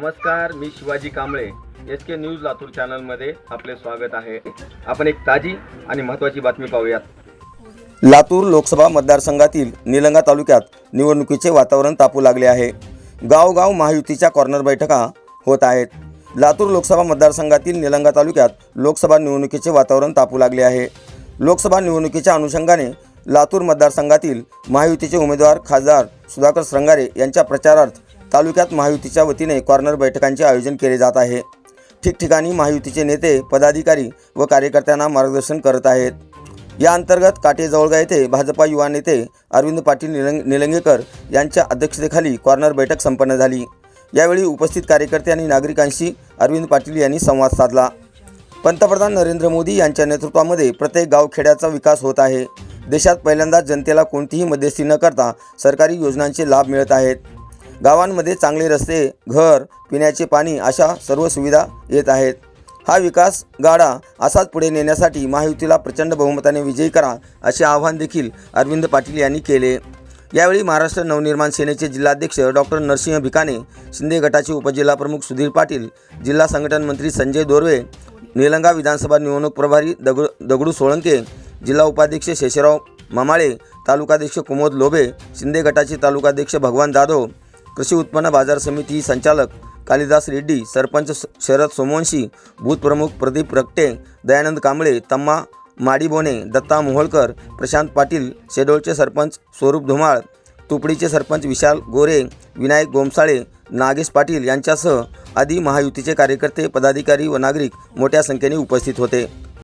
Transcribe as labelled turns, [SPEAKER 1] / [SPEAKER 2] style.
[SPEAKER 1] नमस्कार मी Shivaji Kamble. S K news Latur चॅनलमध्ये आपले स्वागत आहे. आपण एक ताजी आणि महत्त्वाची बातमी पाहूयात.
[SPEAKER 2] लातूर लोकसभा मतदारसंघातील निलंगा तालुक्यात निवडणुकीचे वातावरण तापू लागले आहे. गावगाव महायुतीच्या कॉर्नर बैठका होत आहेत. लातूर लोकसभा मतदारसंघातील निलंगा तालुक्यात लोकसभा निवडणुकीचे वातावरण तापू लागले आहे. लोकसभा निवडणुकीच्या अनुषंगाने लातूर मतदारसंघातील महायुतीचे उमेदवार खासदार सुधाकर श्रंगारे यांच्या प्रचारार्थ तालुक्यात महायुतीच्या वतीने कॉर्नर बैठकांचे आयोजन केले जात आहे. ठिकठिकाणी महायुतीचे नेते पदाधिकारी व कार्यकर्त्यांना मार्गदर्शन करत आहेत. या अंतर्गत काटेजवळगा येथे भाजपा युवा नेते अरविंद पाटील निलंग निलंगेकर यांच्या अध्यक्षतेखाली कॉर्नर बैठक संपन्न झाली. यावेळी उपस्थित कार्यकर्ते आणि नागरिकांशी अरविंद पाटील यांनी संवाद साधला. पंतप्रधान नरेंद्र मोदी यांच्या नेतृत्वामध्ये प्रत्येक गावखेड्याचा विकास होत आहे. देशात पहिल्यांदाच जनतेला कोणतीही मध्यस्थी न करता सरकारी योजनांचे लाभ मिळत आहेत. गावांमध्ये चांगले रस्ते घर पिण्याचे पाणी अशा सर्व सुविधा येत आहेत. हा विकास गाडा असाच पुढे नेण्यासाठी महायुतीला प्रचंड बहुमताने विजयी करा असे आवाहन देखील अरविंद पाटील यांनी केले. यावेळी महाराष्ट्र नवनिर्माण सेनेचे जिल्हाध्यक्ष डॉक्टर नरसिंह भिकाने शिंदे गटाचे उपजिल्हाप्रमुख सुधीर पाटील जिल्हा संघटन मंत्री संजय दोर्वे निलंगा विधानसभा निवडणूक प्रभारी दगडू दगडू सोळंके जिल्हा उपाध्यक्ष शेषराव मामाळे तालुकाध्यक्ष कुमोद लोभे शिंदे गटाचे तालुकाध्यक्ष भगवान जाधव कृषी उत्पन्न बाजार समिती संचालक कालिदास रेड्डी सरपंच शरद सोमवंशी बूथप्रमुख प्रदीप रक्टे दयानंद कांबळे तम्मा माडीबोने दत्ता मोहोळकर प्रशांत पाटील शेडोळचे सरपंच स्वरूप धुमाळ तुपडीचे सरपंच विशाल गोरे विनायक गोमसाळे नागेश पाटील यांच्यासह आदी महायुतीचे कार्यकर्ते पदाधिकारी व नागरिक मोठ्या संख्येने उपस्थित होते.